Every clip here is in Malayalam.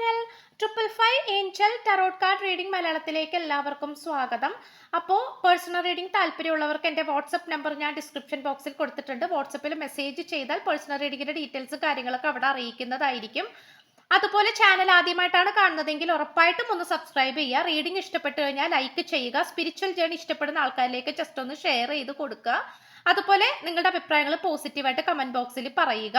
Channel triple five angel tarot card reading മലയാളത്തിലേക്ക് എല്ലാവർക്കും സ്വാഗതം. അപ്പോൾ പേഴ്സണൽ റീഡിംഗ് താല്പര്യമുള്ളവർക്ക് എന്റെ വാട്സപ്പ് നമ്പർ ഞാൻ ഡിസ്ക്രിപ്ഷൻ ബോക്സിൽ കൊടുത്തിട്ടുണ്ട്. വാട്സപ്പിൽ മെസ്സേജ് ചെയ്താൽ പേഴ്സണൽ റീഡിങ്ങിന്റെ ഡീറ്റെയിൽസ് കാര്യങ്ങളൊക്കെ അവിടെ അറിയിക്കുന്നതായിരിക്കും. അതുപോലെ ചാനൽ ആദ്യമായിട്ടാണ് കാണുന്നതെങ്കിൽ ഉറപ്പായിട്ടും ഒന്ന് സബ്സ്ക്രൈബ് ചെയ്യുക. റീഡിംഗ് ഇഷ്ടപ്പെട്ടു കഴിഞ്ഞാൽ ലൈക്ക് ചെയ്യുക. സ്പിരിച്വൽ ജേണി ഇഷ്ടപ്പെടുന്ന ആൾക്കാരിലേക്ക് ജസ്റ്റ് ഒന്ന് ഷെയർ ചെയ്ത് കൊടുക്കുക. അതുപോലെ നിങ്ങളുടെ അഭിപ്രായങ്ങൾ പോസിറ്റീവായിട്ട് കമന്റ് ബോക്സിൽ പറയുക.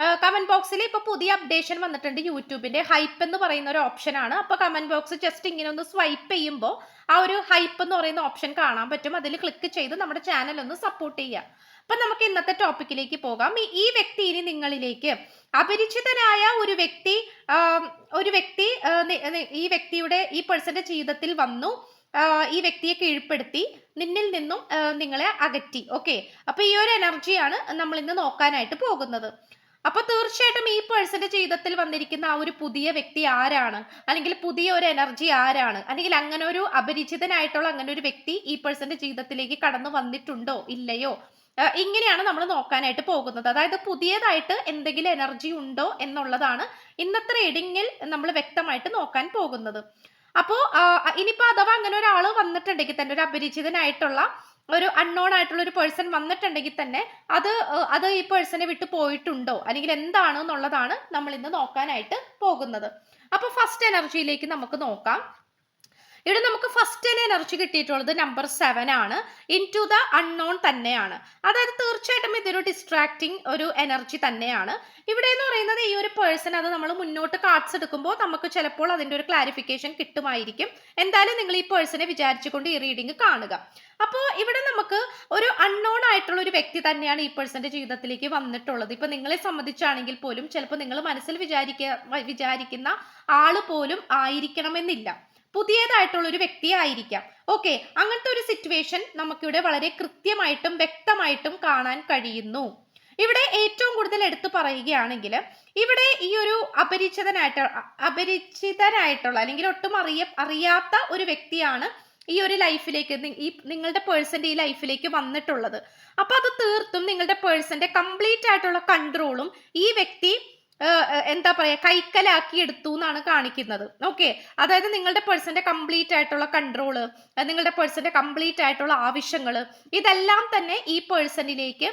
കമന്റ് ബോക്സിൽ ഇപ്പൊ പുതിയ അപ്ഡേഷൻ വന്നിട്ടുണ്ട് യൂട്യൂബിന്റെ. ഹൈപ്പ് എന്ന് പറയുന്ന ഒരു ഓപ്ഷൻ ആണ്. അപ്പൊ കമന്റ് ബോക്സ് ജസ്റ്റ് ഇങ്ങനെ ഒന്ന് സ്വൈപ്പ് ചെയ്യുമ്പോൾ ആ ഒരു ഹൈപ്പ് എന്ന് പറയുന്ന ഓപ്ഷൻ കാണാൻ പറ്റും. അതിൽ ക്ലിക്ക് ചെയ്ത് നമ്മുടെ ചാനൽ ഒന്ന് സപ്പോർട്ട് ചെയ്യാം അപ്പൊ നമുക്ക് ഇന്നത്തെ ടോപ്പിക്കിലേക്ക് പോകാം. ഈ- വ്യക്തി ഇനി നിങ്ങളിലേക്ക് അപരിചിതനായ ഒരു വ്യക്തി ഒരു വ്യക്തി ഈ വ്യക്തിയുടെ ഈ പേഴ്സന്റെ ജീവിതത്തിൽ വന്നു. ഈ വ്യക്തിയെ കീഴ്പ്പെടുത്തി. നിന്നിൽ നിന്നും നിങ്ങളെ അകറ്റി. ഓക്കെ അപ്പൊ ഈ ഒരു എനർജിയാണ് നമ്മൾ ഇന്ന് നോക്കാനായിട്ട് പോകുന്നത്. അപ്പൊ തീർച്ചയായിട്ടും ഈ പേഴ്സന്റെ ജീവിതത്തിൽ വന്നിരിക്കുന്ന ആ ഒരു പുതിയ വ്യക്തി ആരാണ്? അല്ലെങ്കിൽ പുതിയ ഒരു എനർജി ആരാണ്? അല്ലെങ്കിൽ അങ്ങനെ ഒരു അപരിചിതനായിട്ടുള്ള അങ്ങനെ ഒരു വ്യക്തി ഈ പേഴ്സന്റെ ജീവിതത്തിലേക്ക് കടന്നു വന്നിട്ടുണ്ടോ? ഇല്ലയോ? ഇങ്ങനെയാണ് നമ്മൾ നോക്കാനായിട്ട് പോകുന്നത്. അതായത് പുതിയതായിട്ട് എന്തെങ്കിലും എനർജി ഉണ്ടോ എന്നുള്ളതാണ് ഇന്നത്തെ റീഡിങ്ങിൽ നമ്മൾ വ്യക്തമായിട്ട് നോക്കാൻ പോകുന്നത്. അപ്പോൾ ഇനിയിപ്പോൾ അഥവാ അങ്ങനെ ഒരാൾ വന്നിട്ടുണ്ടെങ്കിൽ തന്നെ ഒരു അപരിചിതനായിട്ടുള്ള ഒരു അൺനോൺ ആയിട്ടുള്ള ഒരു പേഴ്സൺ വന്നിട്ടുണ്ടെങ്കിൽ തന്നെ അത് അത് ഈ പേഴ്സണെ വിട്ടു പോയിട്ടുണ്ടോ? അല്ലെങ്കിൽ എന്താണ് എന്നുള്ളതാണ് നമ്മൾ ഇന്ന് നോക്കാനായിട്ട് പോകുന്നത്. അപ്പോൾ ഫസ്റ്റ് എനർജിയിലേക്ക് നമുക്ക് നോക്കാം. ഇവിടെ നമുക്ക് ഫസ്റ്റ് തന്നെ എനർജി കിട്ടിയിട്ടുള്ളത് നമ്പർ സെവൻ ആണ്. ഇൻ ടു ദ അൺനോൺ തന്നെയാണ്. അതായത് തീർച്ചയായിട്ടും ഇതൊരു ഡിസ്ട്രാക്റ്റിംഗ് ഒരു എനർജി തന്നെയാണ്. ഇവിടെ എന്ന് പറയുന്നത് ഈ ഒരു പേഴ്സൺ അത് നമ്മൾ മുന്നോട്ട് കാർഡ്സ് എടുക്കുമ്പോൾ നമുക്ക് ചിലപ്പോൾ അതിന്റെ ഒരു ക്ലാരിഫിക്കേഷൻ കിട്ടുമായിരിക്കും. എന്തായാലും നിങ്ങൾ ഈ പേഴ്സണെ വിചാരിച്ചുകൊണ്ട് ഈ റീഡിംഗ് കാണുക. അപ്പോൾ ഇവിടെ നമുക്ക് ഒരു അൺനോൺ ആയിട്ടുള്ള ഒരു വ്യക്തി തന്നെയാണ് ഈ പേഴ്സന്റെ ജീവിതത്തിലേക്ക് വന്നിട്ടുള്ളത്. ഇപ്പൊ നിങ്ങളെ സംബന്ധിച്ചാണെങ്കിൽ പോലും ചിലപ്പോൾ നിങ്ങൾ മനസ്സിൽ വിചാരിക്ക വിചാരിക്കുന്ന ആൾ പോലും ആയിരിക്കണമെന്നില്ല. പുതിയതായിട്ടുള്ള ഒരു വ്യക്തി ആയിരിക്കാം ഓക്കെ അങ്ങനത്തെ ഒരു സിറ്റുവേഷൻ നമുക്കിവിടെ വളരെ കൃത്യമായിട്ടും വ്യക്തമായിട്ടും കാണാൻ കഴിയുന്നു. ഇവിടെ ഏറ്റവും കൂടുതൽ എടുത്തു പറയുകയാണെങ്കിൽ ഇവിടെ ഈ ഒരു അപരിചിതനായിട്ട് അപരിചിതനായിട്ടുള്ള അല്ലെങ്കിൽ ഒട്ടും അറിയ അറിയാത്ത ഒരു വ്യക്തിയാണ് ഈ ഒരു ലൈഫിലേക്ക് ഈ നിങ്ങളുടെ പേഴ്സന്റെ ഈ ലൈഫിലേക്ക് വന്നിട്ടുള്ളത്. അപ്പൊ അത് തീർത്തും നിങ്ങളുടെ പേഴ്സന്റെ കംപ്ലീറ്റ് ആയിട്ടുള്ള കൺട്രോളും ഈ വ്യക്തി എന്താ പറയാ കൈക്കലാക്കി എടുത്തു എന്നാണ് കാണിക്കുന്നത്. ഓക്കെ അതായത് നിങ്ങളുടെ പേഴ്സന്റെ കംപ്ലീറ്റ് ആയിട്ടുള്ള കൺട്രോൾ നിങ്ങളുടെ പേഴ്സന്റെ കംപ്ലീറ്റ് ആയിട്ടുള്ള ആവശ്യങ്ങൾ ഇതെല്ലാം തന്നെ ഈ പേഴ്സണിലേക്ക്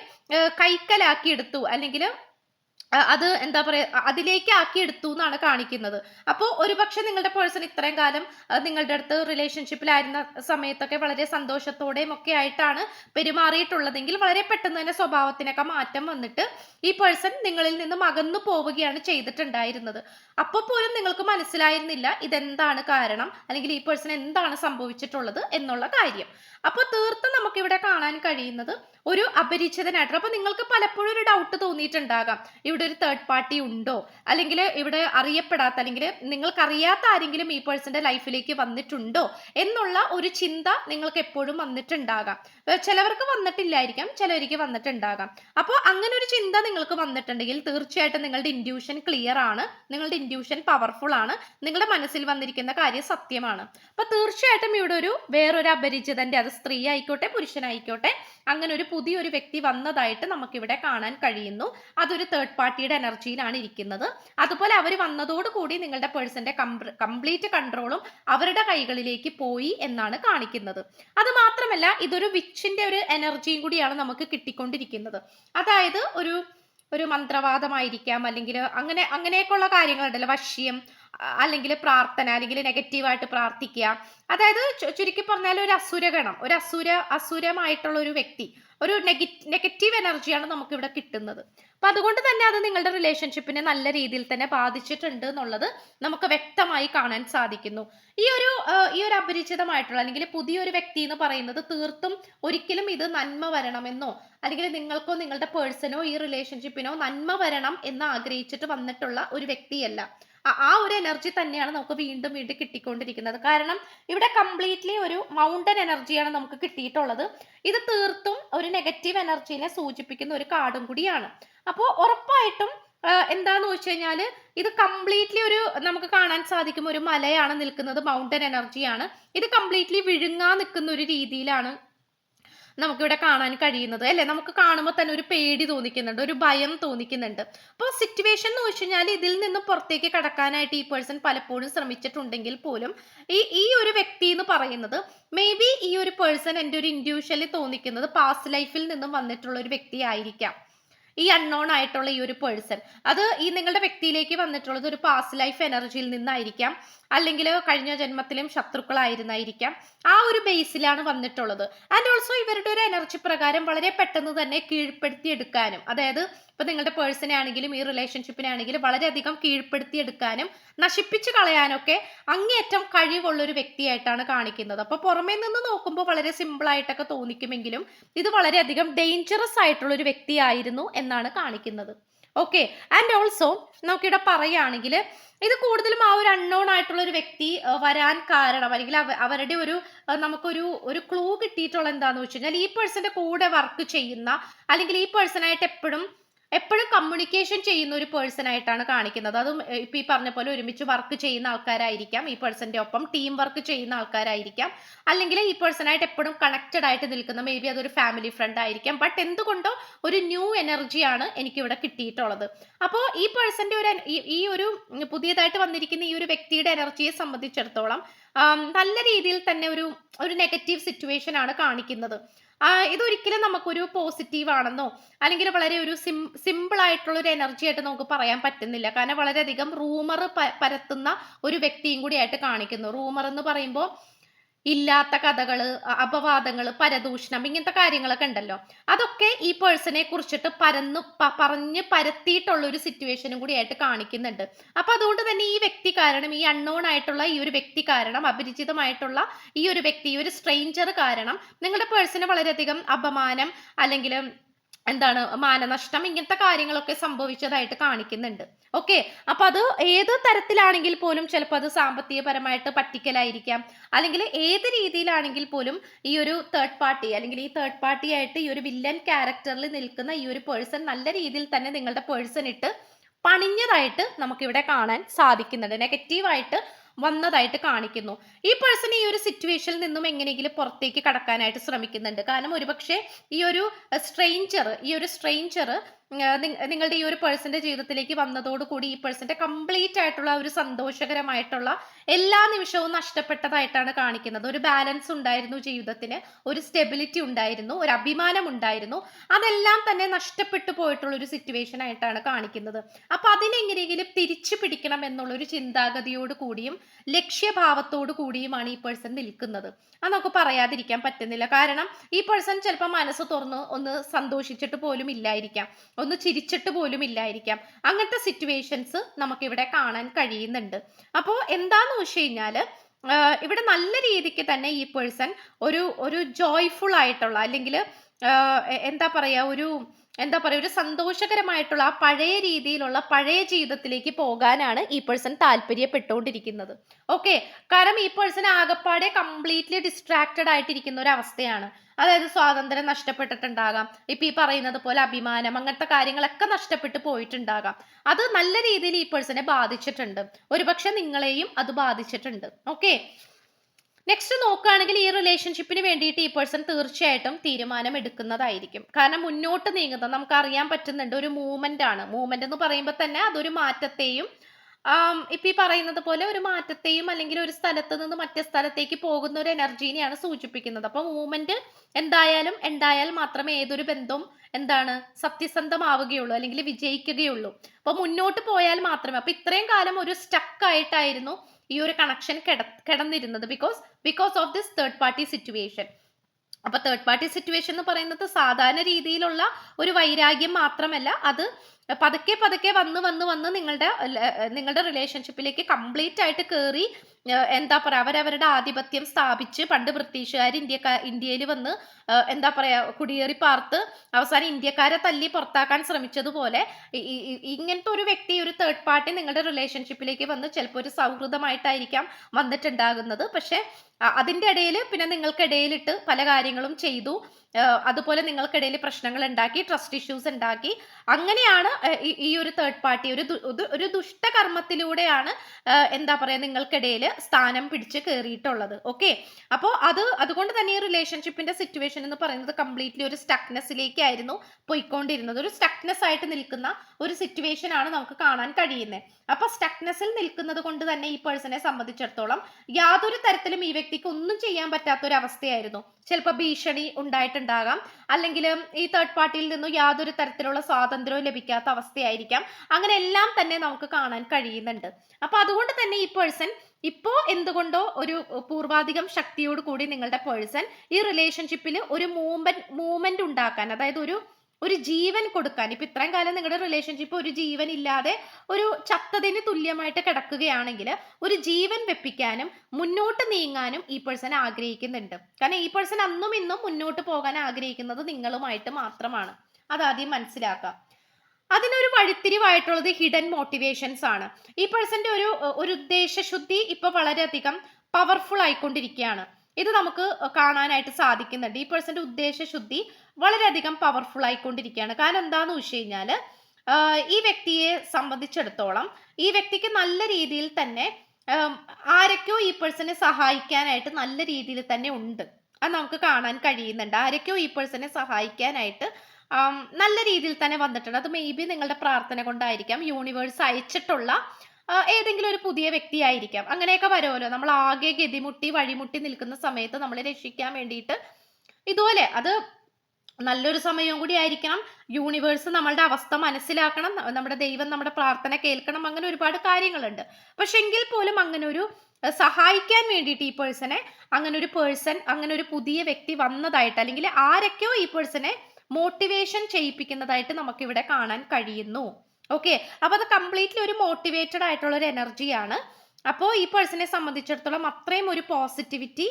കൈക്കലാക്കി എടുത്തു. അല്ലെങ്കിൽ അത് എന്താ പറയുക അതിലേക്ക് ആക്കി എടുത്തു എന്നാണ് കാണിക്കുന്നത്. അപ്പോൾ ഒരുപക്ഷെ നിങ്ങളുടെ പേഴ്സൺ ഇത്രയും കാലം നിങ്ങളുടെ അടുത്ത് റിലേഷൻഷിപ്പിലായിരുന്ന സമയത്തൊക്കെ വളരെ സന്തോഷത്തോടെയും ഒക്കെ ആയിട്ടാണ് പെരുമാറിയിട്ടുള്ളതെങ്കിൽ വളരെ പെട്ടെന്ന് തന്നെ സ്വഭാവത്തിനൊക്കെ മാറ്റം വന്നിട്ട് ഈ പേഴ്സൺ നിങ്ങളിൽ നിന്നും അകന്നു പോവുകയാണ് ചെയ്തിട്ടുണ്ടായിരുന്നത്. അപ്പോൾ പോലും നിങ്ങൾക്ക് മനസ്സിലായിരുന്നില്ല ഇതെന്താണ് കാരണം അല്ലെങ്കിൽ ഈ പേഴ്സൺ എന്താണ് സംഭവിച്ചിട്ടുള്ളത് എന്നുള്ള കാര്യം. അപ്പോൾ തീർത്തും നമുക്കിവിടെ കാണാൻ കഴിയുന്നത് ഒരു അപരിചിതനായിട്ടുള്ള അപ്പോൾ നിങ്ങൾക്ക് പലപ്പോഴും ഒരു ഡൗട്ട് തോന്നിയിട്ടുണ്ടാകാം. ഇവിടെ ഒരു തേർഡ് പാർട്ടി ഉണ്ടോ? അല്ലെങ്കിൽ ഇവിടെ അറിയപ്പെടാത്ത അല്ലെങ്കിൽ നിങ്ങൾക്കറിയാത്ത ആരെങ്കിലും ഈ പേഴ്സന്റെ ലൈഫിലേക്ക് വന്നിട്ടുണ്ടോ? എന്നുള്ള ഒരു ചിന്ത നിങ്ങൾക്ക് എപ്പോഴും വന്നിട്ടുണ്ടാകാം. ചിലവർക്ക് വന്നിട്ടില്ലായിരിക്കാം ചിലവർക്ക് വന്നിട്ടുണ്ടാകാം. അപ്പോൾ അങ്ങനെ ഒരു ചിന്ത നിങ്ങൾക്ക് വന്നിട്ടുണ്ടെങ്കിൽ തീർച്ചയായിട്ടും നിങ്ങളുടെ ഇൻഡ്യൂഷൻ ക്ലിയർ ആണ്. നിങ്ങളുടെ ഇൻഡ്യൂഷൻ പവർഫുൾ ആണ്. നിങ്ങളുടെ മനസ്സിൽ വന്നിരിക്കുന്ന കാര്യം സത്യമാണ്. അപ്പൊ തീർച്ചയായിട്ടും ഇവിടെ ഒരു വേറൊരു അപരിചിതന്റെ അത് സ്ത്രീ ആയിക്കോട്ടെ പുരുഷനായിക്കോട്ടെ അങ്ങനെ ഒരു പുതിയൊരു വ്യക്തി വന്നതായിട്ട് നമുക്കിവിടെ കാണാൻ കഴിയുന്നു. അതൊരു തേർഡ് പാർട്ടിയുടെ എനർജിയിലാണ് ഇരിക്കുന്നത്. അതുപോലെ അവർ വന്നതോടുകൂടി നിങ്ങളുടെ പേഴ്സന്റെ കംപ്ലീറ്റ് കൺട്രോളും അവരുടെ കൈകളിലേക്ക് പോയി എന്നാണ് കാണിക്കുന്നത്. അത് മാത്രമല്ല ഇതൊരു വിച്ചിന്റെ ഒരു എനർജിയും കൂടിയാണ് നമുക്ക് കിട്ടിക്കൊണ്ടിരിക്കുന്നത്. അതായത് ഒരു ഒരു മന്ത്രവാദമായിരിക്കാം അല്ലെങ്കിൽ അങ്ങനെ അങ്ങനെയൊക്കെയുള്ള കാര്യങ്ങളുണ്ടല്ലോ. വശ്യം അല്ലെങ്കിൽ പ്രാർത്ഥന അല്ലെങ്കിൽ നെഗറ്റീവായിട്ട് പ്രാർത്ഥിക്കുക. അതായത് ചുരുക്കി പറഞ്ഞാൽ ഒരു അസുരഗണം ഒരു അസുര അസുരമായിട്ടുള്ള ഒരു വ്യക്തി. ഒരു നെഗറ്റീവ് എനർജിയാണ് നമുക്ക് ഇവിടെ കിട്ടുന്നത്. അപ്പൊ അതുകൊണ്ട് തന്നെ അത് നിങ്ങളുടെ റിലേഷൻഷിപ്പിനെ നല്ല രീതിയിൽ തന്നെ ബാധിച്ചിട്ടുണ്ട് എന്നുള്ളത് നമുക്ക് വ്യക്തമായി കാണാൻ സാധിക്കുന്നു. ഈ ഒരു ഈ ഒരു അപരിചിതമായിട്ടുള്ള അല്ലെങ്കിൽ പുതിയൊരു വ്യക്തി എന്ന് പറയുന്നത് തീർത്തും ഒരിക്കലും ഇത് നന്മ വരണമെന്നോ അല്ലെങ്കിൽ നിങ്ങൾക്കോ നിങ്ങളുടെ പേഴ്സണോ ഈ റിലേഷൻഷിപ്പിനോ നന്മ വരണം എന്ന് ആഗ്രഹിച്ചിട്ട് വന്നിട്ടുള്ള ഒരു വ്യക്തിയല്ല. ആ- ഒരു എനർജി തന്നെയാണ് നമുക്ക് വീണ്ടും വീണ്ടും കിട്ടിക്കൊണ്ടിരിക്കുന്നത്. കാരണം ഇവിടെ കംപ്ലീറ്റ്ലി ഒരു മൗണ്ടൻ എനർജിയാണ് നമുക്ക് കിട്ടിയിട്ടുള്ളത്. ഇത് തീർത്തും ഒരു നെഗറ്റീവ് എനർജീനെ സൂചിപ്പിക്കുന്ന ഒരു കാർഡും കൂടിയാണ്. അപ്പോൾ ഉറപ്പായിട്ടും എന്താന്ന് വെച്ച് കഴിഞ്ഞാൽ ഇത് കംപ്ലീറ്റ്ലി ഒരു നമുക്ക് കാണാൻ സാധിക്കും ഒരു മലയാണ് നിൽക്കുന്നത് മൗണ്ടൻ എനർജിയാണ് ഇത് കംപ്ലീറ്റ്ലി വിഴുങ്ങാൻ നിൽക്കുന്ന ഒരു രീതിയിലാണ് നമുക്കിവിടെ കാണാൻ കഴിയുന്നത് അല്ലേ? നമുക്ക് കാണുമ്പോൾ തന്നെ ഒരു പേടി തോന്നിക്കുന്നുണ്ട് ഒരു ഭയം തോന്നിക്കുന്നുണ്ട്. അപ്പോൾ സിറ്റുവേഷൻ എന്ന് വെച്ച് കഴിഞ്ഞാൽ ഇതിൽ നിന്ന് പുറത്തേക്ക് കടക്കാനായിട്ട് ഈ പേഴ്സൺ പലപ്പോഴും ശ്രമിച്ചിട്ടുണ്ടെങ്കിൽ പോലും ഈ ഈ ഒരു വ്യക്തി എന്ന് പറയുന്നത് മേ ബി ഈ ഒരു പേഴ്സൺ എന്റെ ഒരു ഇൻഡിവിജ്വലി തോന്നിക്കുന്നത് പാസ്റ്റ് ലൈഫിൽ നിന്നും വന്നിട്ടുള്ള ഒരു വ്യക്തി ആയിരിക്കാം. ഈ അൺനോൺ ആയിട്ടുള്ള ഈ ഒരു പേഴ്സൺ അത് ഈ നിങ്ങളുടെ വ്യക്തിയിലേക്ക് വന്നിട്ടുള്ളത് ഒരു പാസ്റ്റ് ലൈഫ് എനർജിയിൽ നിന്നായിരിക്കാം. അല്ലെങ്കിൽ കഴിഞ്ഞ ജന്മത്തിലും ശത്രുക്കളായിരുന്നായിരിക്കാം. ആ ഒരു ബേസിലാണ് വന്നിട്ടുള്ളത്. ആൻഡ് ഓൾസോ ഇവരുടെ ഒരു എനർജി പ്രകാരം വളരെ പെട്ടെന്ന് തന്നെ കീഴ്പ്പെടുത്തിയെടുക്കാനും അതായത് ഇപ്പൊ നിങ്ങളുടെ പേഴ്സണെ ആണെങ്കിലും ഈ റിലേഷൻഷിപ്പിനെ ആണെങ്കിലും വളരെയധികം കീഴ്പ്പെടുത്തിയെടുക്കാനും നശിപ്പിച്ചു കളയാനൊക്കെ അങ്ങേയറ്റം കഴിവുള്ള ഒരു വ്യക്തിയായിട്ടാണ് കാണിക്കുന്നത്. അപ്പൊ പുറമേ നിന്ന് നോക്കുമ്പോൾ വളരെ സിമ്പിൾ ആയിട്ടൊക്കെ തോന്നിക്കുമെങ്കിലും ഇത് വളരെയധികം ഡേഞ്ചറസ് ആയിട്ടുള്ള ഒരു വ്യക്തിയായിരുന്നു എന്നാണ് കാണിക്കുന്നത്. ഓക്കെ ആൻഡ് ഓൾസോ നമുക്കിവിടെ പറയുകയാണെങ്കിൽ ഇത് കൂടുതലും ആ ഒരു അൺനോൺ ആയിട്ടുള്ള ഒരു വ്യക്തി വരാൻ കാരണം അല്ലെങ്കിൽ അവരുടെ ഒരു നമുക്കൊരു ഒരു ക്ലൂ കിട്ടിയിട്ടുള്ള എന്താന്ന് വെച്ച് കഴിഞ്ഞാൽ ഈ പേഴ്സന്റെ കൂടെ വർക്ക് ചെയ്യുന്ന അല്ലെങ്കിൽ ഈ പേഴ്സണായിട്ട് എപ്പോഴും എപ്പോഴും കമ്മ്യൂണിക്കേഷൻ ചെയ്യുന്ന ഒരു പേഴ്സൺ ആയിട്ടാണ് കാണിക്കുന്നത്. അതും ഇപ്പം ഈ പറഞ്ഞ പോലെ ഒരുമിച്ച് വർക്ക് ചെയ്യുന്ന ആൾക്കാരായിരിക്കാം. ഈ പേഴ്സന്റെ ഒപ്പം ടീം വർക്ക് ചെയ്യുന്ന ആൾക്കാരായിരിക്കാം. അല്ലെങ്കിൽ ഈ പേഴ്സണായിട്ട് എപ്പോഴും കണക്റ്റഡ് ആയിട്ട് നിൽക്കുന്ന മേ ബി അതൊരു ഫാമിലി ഫ്രണ്ട് ആയിരിക്കാം. ബട്ട് എന്തുകൊണ്ടോ ഒരു ന്യൂ എനർജിയാണ് എനിക്കിവിടെ കിട്ടിയിട്ടുള്ളത്. അപ്പോൾ ഈ പേഴ്സന്റെ ഒരു ഈ- ഒരു പുതിയതായിട്ട് വന്നിരിക്കുന്ന ഈ ഒരു വ്യക്തിയുടെ എനർജിയെ സംബന്ധിച്ചിടത്തോളം നല്ല രീതിയിൽ തന്നെ ഒരു ഒരു നെഗറ്റീവ് സിറ്റുവേഷൻ ആണ് കാണിക്കുന്നത്. ഇതൊരിക്കലും നമുക്കൊരു പോസിറ്റീവ് ആണെന്നോ അല്ലെങ്കിൽ വളരെ ഒരു സിം സിമ്പിൾ ആയിട്ടുള്ള ഒരു എനർജി ആയിട്ട് നമുക്ക് പറയാൻ പറ്റുന്നില്ല. കാരണം വളരെയധികം റൂമർ പരത്തുന്ന ഒരു വ്യക്തിയും കൂടി ആയിട്ട് കാണിക്കുന്നു. റൂമർ എന്ന് പറയുമ്പോൾ ഇല്ലാത്ത കഥകൾ അപവാദങ്ങൾ പരദൂഷണം ഇങ്ങനത്തെ കാര്യങ്ങളൊക്കെ ഉണ്ടല്ലോ. അതൊക്കെ ഈ പേഴ്സണെ കുറിച്ചിട്ട് പരന്ന് പറഞ്ഞ് പരത്തിയിട്ടുള്ള ഒരു സിറ്റുവേഷനും കൂടി ആയിട്ട് കാണിക്കുന്നുണ്ട്. അപ്പൊ അതുകൊണ്ട് തന്നെ ഈ വ്യക്തി കാരണം ഈ അൺനോൺ ആയിട്ടുള്ള ഈ ഒരു വ്യക്തി കാരണം അപരിചിതമായിട്ടുള്ള ഈ ഒരു വ്യക്തി ഈ ഒരു സ്ട്രെയിഞ്ചർ കാരണം നിങ്ങളുടെ പേഴ്സണ് വളരെയധികം അപമാനം അല്ലെങ്കിൽ എന്താണ് മാനനഷ്ടം ഇങ്ങനത്തെ കാര്യങ്ങളൊക്കെ സംഭവിച്ചതായിട്ട് കാണിക്കുന്നുണ്ട്. ഓക്കെ അപ്പൊ അത് ഏത് തരത്തിലാണെങ്കിൽ പോലും ചിലപ്പോൾ അത് സാമ്പത്തികപരമായിട്ട് പറ്റിക്കലായിരിക്കാം. അല്ലെങ്കിൽ ഏത് രീതിയിലാണെങ്കിൽ പോലും ഈ ഒരു തേർഡ് പാർട്ടി അല്ലെങ്കിൽ ഈ തേർഡ് പാർട്ടി ആയിട്ട് ഈ ഒരു വില്ലൻ ക്യാരക്ടറിൽ നിൽക്കുന്ന ഈ ഒരു പേഴ്സൺ നല്ല രീതിയിൽ തന്നെ നിങ്ങളുടെ പേഴ്സൺ ഇട്ട് പണിഞ്ഞതായിട്ട് നമുക്കിവിടെ കാണാൻ സാധിക്കുന്നുണ്ട്. നെഗറ്റീവായിട്ട് വന്നതായിട്ട് കാണിക്കുന്നു. ഈ പേഴ്സൺ ഈ ഒരു സിറ്റുവേഷനിൽ നിന്നും എങ്ങനെയെങ്കിലും പുറത്തേക്ക് കടക്കാനായിട്ട് ശ്രമിക്കുന്നുണ്ട്. കാരണം ഒരുപക്ഷെ ഈ ഒരു സ്ട്രെയിഞ്ചർ ഈ ഒരു സ്ട്രെയിഞ്ചർ നിങ്ങളുടെ ഈ ഒരു പേഴ്സന്റെ ജീവിതത്തിലേക്ക് വന്നതോടുകൂടി ഈ പേഴ്സന്റെ കംപ്ലീറ്റ് ആയിട്ടുള്ള ഒരു സന്തോഷകരമായിട്ടുള്ള എല്ലാ നിമിഷവും നഷ്ടപ്പെട്ടതായിട്ടാണ് കാണിക്കുന്നത്. ഒരു ബാലൻസ് ഉണ്ടായിരുന്നു ജീവിതത്തിന് ഒരു സ്റ്റെബിലിറ്റി ഉണ്ടായിരുന്നു ഒരു അഭിമാനം ഉണ്ടായിരുന്നു. അതെല്ലാം തന്നെ നഷ്ടപ്പെട്ടു പോയിട്ടുള്ള ഒരു സിറ്റുവേഷൻ ആയിട്ടാണ് കാണിക്കുന്നത്. അപ്പൊ അതിനെങ്ങനെയെങ്കിലും തിരിച്ചു പിടിക്കണം എന്നുള്ള ഒരു ചിന്താഗതിയോട് കൂടിയും ലക്ഷ്യഭാവത്തോട് കൂടിയുമാണ് ഈ പേഴ്സൺ നിൽക്കുന്നത്. അത് നമുക്ക് പറയാതിരിക്കാൻ പറ്റുന്നില്ല. കാരണം ഈ പേഴ്സൺ ചിലപ്പോൾ മനസ്സ് തുറന്ന് ഒന്ന് സന്തോഷിച്ചിട്ട് പോലും ഇല്ലായിരിക്കാം. ഒന്ന് ചിരിച്ചിട്ട് പോലും ഇല്ലായിരിക്കാം. അങ്ങനത്തെ സിറ്റുവേഷൻസ് നമുക്കിവിടെ കാണാൻ കഴിയുന്നുണ്ട്. അപ്പോൾ എന്താന്ന് വെച്ച് കഴിഞ്ഞാൽ ഇവിടെ നല്ല രീതിക്ക് തന്നെ ഈ പേഴ്സൺ ഒരു ഒരു ജോയ്ഫുൾ ആയിട്ടുള്ള അല്ലെങ്കിൽ എന്താ പറയാ ഒരു എന്താ പറയുക ഒരു സന്തോഷകരമായിട്ടുള്ള ആ പഴയ രീതിയിലുള്ള പഴയ ജീവിതത്തിലേക്ക് പോകാനാണ് ഈ പേഴ്സൺ താല്പര്യപ്പെട്ടുകൊണ്ടിരിക്കുന്നത്. ഓക്കെ കാരണം ഈ പേഴ്സൺ ആകപ്പാടെ കംപ്ലീറ്റ്ലി ഡിസ്ട്രാക്റ്റഡ് ആയിട്ടിരിക്കുന്ന ഒരു അവസ്ഥയാണ്. അതായത് സ്വാതന്ത്ര്യം നഷ്ടപ്പെട്ടിട്ടുണ്ടാകാം. ഇപ്പൊ ഈ പറയുന്നത് പോലെ അഭിമാനം അങ്ങനത്തെ കാര്യങ്ങളൊക്കെ നഷ്ടപ്പെട്ടു പോയിട്ടുണ്ടാകാം. അത് നല്ല രീതിയിൽ ഈ പേഴ്സണെ ബാധിച്ചിട്ടുണ്ട്. ഒരുപക്ഷെ നിങ്ങളെയും അത് ബാധിച്ചിട്ടുണ്ട്. ഓക്കെ? നെക്സ്റ്റ് നോക്കുകയാണെങ്കിൽ ഈ റിലേഷൻഷിപ്പിന് വേണ്ടിയിട്ട് ഈ പേഴ്സൺ തീർച്ചയായിട്ടും തീരുമാനം എടുക്കുന്നതായിരിക്കും കാരണം മുന്നോട്ട് നീങ്ങുന്നത് നമുക്ക് അറിയാൻ പറ്റുന്നുണ്ട് ഒരു മൂവ്മെന്റ് ആണ്. മൂവ്മെന്റ് എന്ന് പറയുമ്പോൾ തന്നെ അതൊരു മാറ്റത്തെയും ഇപ്പൊ ഈ പറയുന്നത് പോലെ ഒരു മാറ്റത്തെയും അല്ലെങ്കിൽ ഒരു സ്ഥലത്ത് നിന്ന് മറ്റേ സ്ഥലത്തേക്ക് പോകുന്ന ഒരു എനർജീനെയാണ് സൂചിപ്പിക്കുന്നത്. അപ്പൊ മൂവ്മെന്റ് എന്തായാലും ഉണ്ടായാൽ മാത്രമേ ഏതൊരു ബന്ധവും എന്താണ് സത്യസന്ധമാവുകയുള്ളൂ അല്ലെങ്കിൽ വിജയിക്കുകയുള്ളൂ. അപ്പൊ മുന്നോട്ട് പോയാൽ മാത്രമേ അപ്പൊ ഇത്രയും കാലം ഒരു സ്റ്റക്ക് ആയിട്ടായിരുന്നു ഈ ഒരു കണക്ഷൻ കിട കിടന്നിരുന്നത് because because of this third party situation അപ്പൊ തേർഡ് പാർട്ടി സിറ്റുവേഷൻ എന്ന് പറയുന്നത് സാധാരണ രീതിയിലുള്ള ഒരു വൈരാഗ്യം മാത്രമല്ല അത് പതുക്കെ പതുക്കെ വന്ന് വന്ന് വന്ന് നിങ്ങളുടെ നിങ്ങളുടെ റിലേഷൻഷിപ്പിലേക്ക് കംപ്ലീറ്റ് ആയിട്ട് കയറി എന്താ പറയാ അവരവരുടെ ആധിപത്യം സ്ഥാപിച്ച് പണ്ട് ബ്രിട്ടീഷുകാർ ഇന്ത്യക്കാർ ഇന്ത്യയിൽ വന്ന് എന്താ പറയാ കുടിയേറി പാർത്ത് അവസാനം ഇന്ത്യക്കാരെ തല്ലി പുറത്താക്കാൻ ശ്രമിച്ചതുപോലെ ഇങ്ങനത്തെ ഒരു വ്യക്തി ഒരു തേർഡ് പാർട്ടി നിങ്ങളുടെ റിലേഷൻഷിപ്പിലേക്ക് വന്ന് ചിലപ്പോൾ ഒരു സൗഹൃദമായിട്ടായിരിക്കാം വന്നിട്ടുണ്ടാകുന്നത്. പക്ഷെ അതിന്റെ ഇടയിൽ പിന്നെ നിങ്ങൾക്ക് ഇടയിലിട്ട് പല കാര്യങ്ങളും ചെയ്തു. അതുപോലെ നിങ്ങൾക്കിടയിൽ പ്രശ്നങ്ങൾ ഉണ്ടാക്കി ട്രസ്റ്റ് ഇഷ്യൂസ് ഉണ്ടാക്കി. അങ്ങനെയാണ് ഈ- ഒരു തേർഡ് പാർട്ടി ഒരു ഒരു- ദുഷ്ടകർമ്മത്തിലൂടെയാണ് എന്താ പറയാ നിങ്ങൾക്കിടയിൽ സ്ഥാനം പിടിച്ച് കയറിയിട്ടുള്ളത് ഓക്കെ അപ്പോൾ അത് അതുകൊണ്ട് തന്നെ ഈ റിലേഷൻഷിപ്പിന്റെ സിറ്റുവേഷൻ എന്ന് പറയുന്നത് കംപ്ലീറ്റ്ലി ഒരു സ്റ്റക്നെസ്സിലേക്കായിരുന്നു പോയിക്കൊണ്ടിരുന്നത്. ഒരു സ്റ്റക്നെസ് ആയിട്ട് നിൽക്കുന്ന ഒരു സിറ്റുവേഷൻ ആണ് നമുക്ക് കാണാൻ കഴിയുന്നത് അപ്പൊ സ്റ്റക്നെസ്സിൽ നിൽക്കുന്നത് കൊണ്ട് തന്നെ ഈ പേഴ്സണെ സംബന്ധിച്ചിടത്തോളം യാതൊരു തരത്തിലും ഈ വ്യക്തിക്ക് ഒന്നും ചെയ്യാൻ പറ്റാത്ത ഒരു അവസ്ഥയായിരുന്നു ചിലപ്പോൾ ഭീഷണി ഉണ്ടായിട്ടുണ്ടാകാം അല്ലെങ്കിൽ ഈ തേർഡ് പാർട്ടിയിൽ നിന്നും യാതൊരു തരത്തിലുള്ള സ്വാതന്ത്ര്യവും ലഭിക്കാത്ത അവസ്ഥയായിരിക്കാം. അങ്ങനെ എല്ലാം തന്നെ നമുക്ക് കാണാൻ കഴിയുന്നുണ്ട്. അപ്പൊ അതുകൊണ്ട് തന്നെ ഈ പേഴ്സൺ ഇപ്പോ എന്തുകൊണ്ടോ ഒരു പൂർവാധികം ശക്തിയോട് കൂടി നിങ്ങളുടെ പേഴ്സൺ ഈ റിലേഷൻഷിപ്പിൽ ഒരു മൂവ്മെന്റ് മൂവ്മെന്റ് ഉണ്ടാക്കാൻ അതായത് ഒരു ഒരു ജീവൻ കൊടുക്കാൻ. ഇപ്പൊ ഇത്രയും കാലം നിങ്ങളുടെ റിലേഷൻഷിപ്പ് ഒരു ജീവൻ ഇല്ലാതെ ഒരു ചത്തതിന് തുല്യമായിട്ട് കിടക്കുകയാണെങ്കിൽ ഒരു ജീവൻ വെപ്പിക്കാനും മുന്നോട്ട് നീങ്ങാനും ഈ പേഴ്സൺ ആഗ്രഹിക്കുന്നുണ്ട്. കാരണം ഈ പേഴ്സൺ അന്നും ഇന്നും മുന്നോട്ട് പോകാൻ ആഗ്രഹിക്കുന്നത് നിങ്ങളുമായിട്ട് മാത്രമാണ്. അതാദ്യം മനസ്സിലാക്കാം. അതിനൊരു വഴിത്തിരിവായിട്ടുള്ളത് ഹിഡൻ മോട്ടിവേഷൻസ് ആണ്. ഈ പേഴ്സന്റെ ഒരു ഒരു ഉദ്ദേശശുദ്ധി ഇപ്പൊ വളരെയധികം പവർഫുൾ ആയിക്കൊണ്ടിരിക്കുകയാണ്. ഇത് നമുക്ക് കാണാനായിട്ട് സാധിക്കുന്നുണ്ട്. ഈ പേഴ്സന്റെ ഉദ്ദേശശുദ്ധി വളരെയധികം പവർഫുൾ ആയിക്കൊണ്ടിരിക്കുകയാണ്. കാരണം എന്താന്ന് വെച്ച് കഴിഞ്ഞാൽ ഈ വ്യക്തിയെ സംബന്ധിച്ചിടത്തോളം ഈ വ്യക്തിക്ക് നല്ല രീതിയിൽ തന്നെ ആരൊക്കെയോ ഈ പേഴ്സണെ സഹായിക്കാനായിട്ട് നല്ല രീതിയിൽ തന്നെ ഉണ്ട്. അത് നമുക്ക് കാണാൻ കഴിയുന്നുണ്ട്. ആരൊക്കെയോ ഈ പേഴ്സണെ സഹായിക്കാനായിട്ട് നല്ല രീതിയിൽ തന്നെ വന്നിട്ടുണ്ട്. അത് മേ ബി നിങ്ങളുടെ പ്രാർത്ഥന കൊണ്ടായിരിക്കാം. യൂണിവേഴ്സ് അയച്ചിട്ടുള്ള ഏതെങ്കിലും ഒരു പുതിയ വ്യക്തിയായിരിക്കാം. അങ്ങനെയൊക്കെ വരുമല്ലോ. നമ്മൾ ആകെ ഗതിമുട്ടി വഴിമുട്ടി നിൽക്കുന്ന സമയത്ത് നമ്മളെ രക്ഷിക്കാൻ വേണ്ടിയിട്ട് ഇതുപോലെ അത് നല്ലൊരു സമയവും കൂടി ആയിരിക്കണം. യൂണിവേഴ്സ് നമ്മളുടെ അവസ്ഥ മനസ്സിലാക്കണം. നമ്മുടെ ദൈവം നമ്മുടെ പ്രാർത്ഥന കേൾക്കണം. അങ്ങനെ ഒരുപാട് കാര്യങ്ങളുണ്ട്. പക്ഷെ എങ്കിൽ പോലും അങ്ങനെ ഒരു സഹായിക്കാൻ വേണ്ടിയിട്ട് ഈ പേഴ്സണെ അങ്ങനെ ഒരു പേഴ്സൺ അങ്ങനെ ഒരു പുതിയ വ്യക്തി വന്നതായിട്ട് അല്ലെങ്കിൽ ആരൊക്കെയോ ഈ പേഴ്സണെ മോട്ടിവേഷൻ ചെയ്യിപ്പിക്കുന്നതായിട്ട് നമുക്കിവിടെ കാണാൻ കഴിയുന്നു. ഓക്കെ അപ്പൊ അത് കംപ്ലീറ്റ്ലി ഒരു മോട്ടിവേറ്റഡ് ആയിട്ടുള്ള ഒരു എനർജിയാണ് അപ്പോൾ ഈ പേഴ്സണെ സംബന്ധിച്ചിടത്തോളം അത്രയും ഒരു പോസിറ്റിവിറ്റി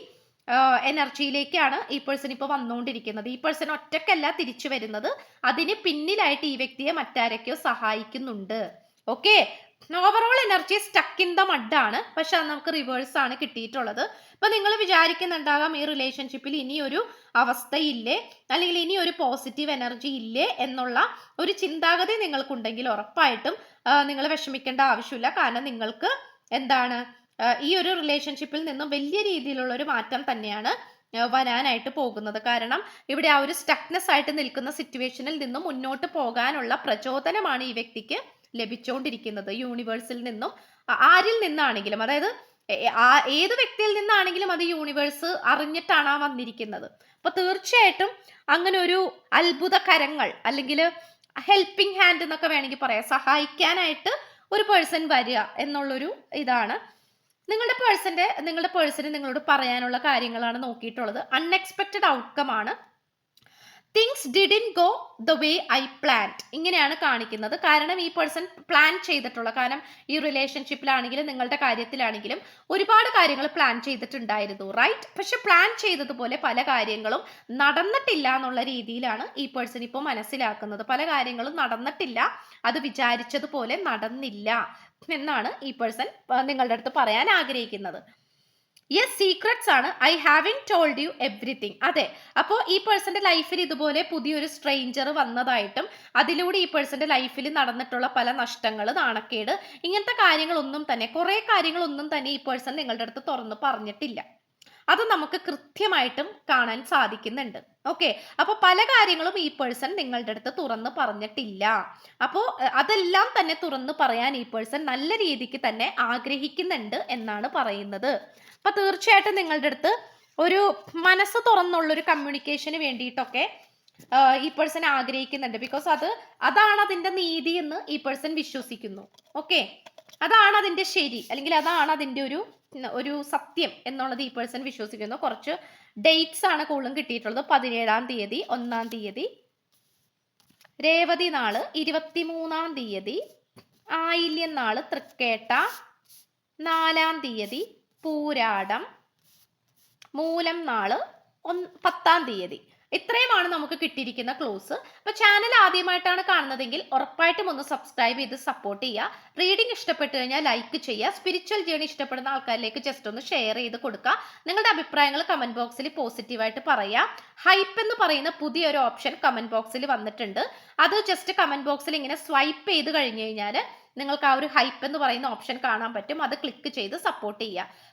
എനർജിയിലേക്കാണ് ഈ പേഴ്സൺ ഇപ്പോൾ വന്നുകൊണ്ടിരിക്കുന്നത് ഈ പേഴ്സൺ ഒറ്റക്കല്ല തിരിച്ചു വരുന്നത്. അതിന് പിന്നിലായിട്ട് ഈ വ്യക്തിയെ മറ്റാരൊക്കെയോ സഹായിക്കുന്നുണ്ട്. Okay overall energy stuck in the mud ആണ്. പക്ഷെ അത് നമുക്ക് റിവേഴ്സ് ആണ് കിട്ടിയിട്ടുള്ളത്. ഇപ്പൊ നിങ്ങൾ വിചാരിക്കുന്നുണ്ടാകാം ഈ റിലേഷൻഷിപ്പിൽ ഇനി ഒരു അവസ്ഥയില്ലേ? അല്ലെങ്കിൽ ഇനി ഒരു പോസിറ്റീവ് എനർജി ഇല്ലേ എന്നുള്ള ഒരു ചിന്താഗതി നിങ്ങൾക്കുണ്ടെങ്കിൽ ഉറപ്പായിട്ടും നിങ്ങൾ വിഷമിക്കേണ്ട ആവശ്യമില്ല. കാരണം നിങ്ങൾക്ക് എന്താണ് ഈ ഒരു റിലേഷൻഷിപ്പിൽ നിന്നും വലിയ രീതിയിലുള്ള ഒരു മാറ്റം തന്നെയാണ് വരാനായിട്ട് പോകുന്നത്. കാരണം ഇവിടെ ആ ഒരു സ്റ്റക്നെസ് ആയിട്ട് നിൽക്കുന്ന സിറ്റുവേഷനിൽ നിന്നും മുന്നോട്ട് പോകാനുള്ള പ്രചോദനമാണ് ഈ വ്യക്തിക്ക്. ലഭിച്ചുകൊണ്ടിരിക്കുന്നത് യൂണിവേഴ്സിൽ നിന്നും. ആരിൽ നിന്നാണെങ്കിലും അതായത് ഏത് വ്യക്തിയിൽ നിന്നാണെങ്കിലും അത് യൂണിവേഴ്സ് അറിഞ്ഞിട്ടാണ് വന്നിരിക്കുന്നത്. അപ്പൊ തീർച്ചയായിട്ടും അങ്ങനെ ഒരു അത്ഭുത കരങ്ങൾ അല്ലെങ്കിൽ ഹെൽപ്പിംഗ് ഹാൻഡ് എന്നൊക്കെ വേണമെങ്കിൽ പറയാം. സഹായിക്കാനായിട്ട് ഒരു പേഴ്സൺ വരിക എന്നുള്ളൊരു ഇതാണ്. നിങ്ങളുടെ പേഴ്സന്റെ നിങ്ങളുടെ പേഴ്സന് നിങ്ങളോട് പറയാനുള്ള കാര്യങ്ങളാണ് നോക്കിയിട്ടുള്ളത്. അൺഎക്സ്പെക്റ്റഡ് ഔട്ട്കം ആണ്. Things didn't go the way I planned ഇങ്ങനെയാണ് കാണിക്കുന്നത്. കാരണം ഈ പേഴ്സൺ പ്ലാൻ ചെയ്തിട്ടുള്ള കാരണം ഈ റിലേഷൻഷിപ്പിലാണെങ്കിലും നിങ്ങളുടെ കാര്യത്തിലാണെങ്കിലും ഒരുപാട് കാര്യങ്ങൾ പ്ലാൻ ചെയ്തിട്ടുണ്ടായിരുന്നു റൈറ്റ് പക്ഷെ പ്ലാൻ ചെയ്തതുപോലെ പല കാര്യങ്ങളും നടന്നിട്ടില്ല എന്നുള്ള രീതിയിലാണ് ഈ പേഴ്സൺ ഇപ്പോൾ മനസ്സിലാക്കുന്നത്. പല കാര്യങ്ങളും നടന്നിട്ടില്ല അത് വിചാരിച്ചതുപോലെ നടന്നില്ല എന്നാണ് ഈ പേഴ്സൺ നിങ്ങളുടെ അടുത്ത് പറയാൻ ആഗ്രഹിക്കുന്നത്. യെസ് സീക്രട്സ് ആണ്. I haven't told you everything അതെ. അപ്പോൾ ഈ പേഴ്സന്റെ ലൈഫിൽ ഇതുപോലെ പുതിയൊരു സ്ട്രെയിഞ്ചർ വന്നതായിട്ടും അതിലൂടെ ഈ പേഴ്സന്റെ ലൈഫിൽ നടന്നിട്ടുള്ള പല നഷ്ടങ്ങൾ നാണക്കേട് ഇങ്ങനത്തെ കാര്യങ്ങളൊന്നും തന്നെ കുറേ കാര്യങ്ങളൊന്നും തന്നെ ഈ പേഴ്സൺ നിങ്ങളുടെ അടുത്ത് തുറന്ന് പറഞ്ഞിട്ടില്ല. അത് നമുക്ക് കൃത്യമായിട്ടും കാണാൻ സാധിക്കുന്നുണ്ട്. ഓക്കെ അപ്പൊ പല കാര്യങ്ങളും ഈ പേഴ്സൺ നിങ്ങളുടെ അടുത്ത് തുറന്ന് പറഞ്ഞിട്ടില്ല. അപ്പോ അതെല്ലാം തന്നെ തുറന്ന് പറയാൻ ഈ പേഴ്സൺ നല്ല രീതിക്ക് തന്നെ ആഗ്രഹിക്കുന്നുണ്ട് എന്നാണ് പറയുന്നത്. അപ്പൊ തീർച്ചയായിട്ടും നിങ്ങളുടെ അടുത്ത് ഒരു മനസ്സ് തുറന്നുള്ള ഒരു കമ്മ്യൂണിക്കേഷന് വേണ്ടിയിട്ടൊക്കെ ഈ പേഴ്സൺ ആഗ്രഹിക്കുന്നുണ്ട്. ബിക്കോസ് അത് അതാണ് അതിന്റെ നീതി എന്ന് ഈ പേഴ്സൺ വിശ്വസിക്കുന്നു. ഓക്കെ അതാണ് അതിന്റെ ശരി. അല്ലെങ്കിൽ അതാണ് അതിന്റെ ഒരു ഒരു സത്യം എന്നുള്ളത് ഈ പേഴ്സൺ വിശ്വസിക്കുന്നു. കുറച്ച് ഡേറ്റ്സ് ആണ് കൂടുതലും കിട്ടിയിട്ടുള്ളത്. പതിനേഴാം തീയതി ഒന്നാം തീയതി രേവതി നാൾ ഇരുപത്തിമൂന്നാം തീയതി ആയില്യം നാൾ തൃക്കേട്ട നാലാം തീയതി പൂരാടം മൂലം നാൾ ഒന്ന് പത്താം തീയതി. ഇത്രയുമാണ് നമുക്ക് കിട്ടിയിരിക്കുന്ന ക്ലോസ് അപ്പോൾ ചാനൽ ആദ്യമായിട്ടാണ് കാണുന്നതെങ്കിൽ ഉറപ്പായിട്ടും ഒന്ന് സബ്സ്ക്രൈബ് ചെയ്ത് സപ്പോർട്ട് ചെയ്യുക. റീഡിംഗ് ഇഷ്ടപ്പെട്ടു കഴിഞ്ഞാൽ ലൈക്ക് ചെയ്യുക. സ്പിരിച്വൽ ജേണി ഇഷ്ടപ്പെടുന്ന ആൾക്കാരിലേക്ക് ജസ്റ്റ് ഒന്ന് ഷെയർ ചെയ്ത് കൊടുക്കുക. നിങ്ങളുടെ അഭിപ്രായങ്ങൾ കമന്റ് ബോക്സിൽ പോസിറ്റീവായിട്ട് പറയുക ഹൈപ്പ് എന്ന് പറയുന്ന പുതിയൊരു ഓപ്ഷൻ കമന്റ് ബോക്സിൽ വന്നിട്ടുണ്ട്. അത് ജസ്റ്റ് കമന്റ് ബോക്സിൽ ഇങ്ങനെ സ്വൈപ്പ് ചെയ്ത് കഴിഞ്ഞു കഴിഞ്ഞാൽ നിങ്ങൾക്ക് ആ ഒരു ഹൈപ്പ് എന്ന് പറയുന്ന ഓപ്ഷൻ കാണാൻ പറ്റും. അത് ക്ലിക്ക് ചെയ്ത് സപ്പോർട്ട് ചെയ്യുക.